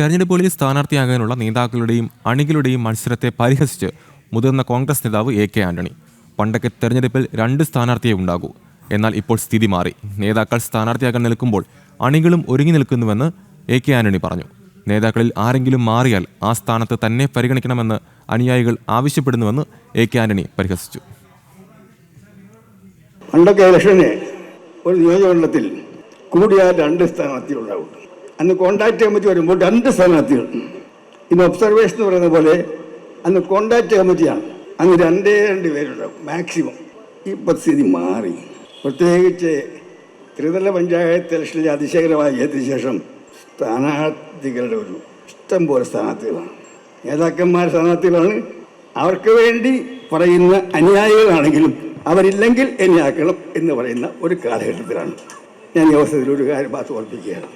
തെരഞ്ഞെടുപ്പുകളിൽ സ്ഥാനാർത്ഥിയാകാനുള്ള നേതാക്കളുടെയും അണികളുടെയും മത്സരത്തെ പരിഹസിച്ച് മുതിർന്ന കോൺഗ്രസ് നേതാവ് എ കെ ആന്റണി. പണ്ടൊക്കെ തെരഞ്ഞെടുപ്പിൽ രണ്ട് സ്ഥാനാർത്ഥിയെ ഉണ്ടാകൂ. എന്നാൽ ഇപ്പോൾ സ്ഥിതി മാറി. നേതാക്കൾ സ്ഥാനാർത്ഥിയാകാൻ നിൽക്കുമ്പോൾ അണികളും ഒരുങ്ങി നിൽക്കുന്നുവെന്ന് എ കെ ആന്റണി പറഞ്ഞു. നേതാക്കളിൽ ആരെങ്കിലും മാറിയാൽ ആ സ്ഥാനത്ത് തന്നെ പരിഗണിക്കണമെന്ന് അനുയായികൾ ആവശ്യപ്പെടുന്നുവെന്ന് എ കെ ആന്റണി പരിഹസിച്ചു. പണ്ടൊക്കെ ഇലക്ഷന് ഒരു നിയോജകമണ്ഡലത്തിൽ കൂടിയാൽ രണ്ട് സ്ഥാനാർത്ഥികൾ ഉണ്ടാവും. അന്ന് കോണ്ടാക്ട് കമ്മിറ്റി വരുമ്പോൾ രണ്ട് സ്ഥാനാർത്ഥികൾ. ഇന്ന് ഒബ്സർവേഷൻ എന്ന് പറയുന്ന പോലെ അന്ന് കോണ്ടാക്ട് കമ്മിറ്റിയാണ് അന്ന് രണ്ടേ രണ്ട് പേരുണ്ടാവും മാക്സിമം ഈ സ്ഥിതി മാറി. പ്രത്യേകിച്ച് ത്രിതല പഞ്ചായത്ത് ഇലക്ഷനിൽ അതിശയകരമായി എത്തിയ ശേഷം സ്ഥാനാർത്ഥികളുടെ ഒരു ഇഷ്ടം പോലെ സ്ഥാനാർത്ഥികളാണ്. നേതാക്കന്മാർ സ്ഥാനാർത്ഥികളാണ്. അവർക്ക് വേണ്ടി പറയുന്ന അനുയായികളാണെങ്കിലും അവരില്ലെങ്കിൽ എന്നെ ആക്കണം എന്ന് പറയുന്ന ഒരു കാലഘട്ടത്തിലാണ്. ഞാൻ ഈ അവസരത്തിൽ ഒരു കാര്യം പാത്ത് ഓർപ്പിക്കുകയാണ്.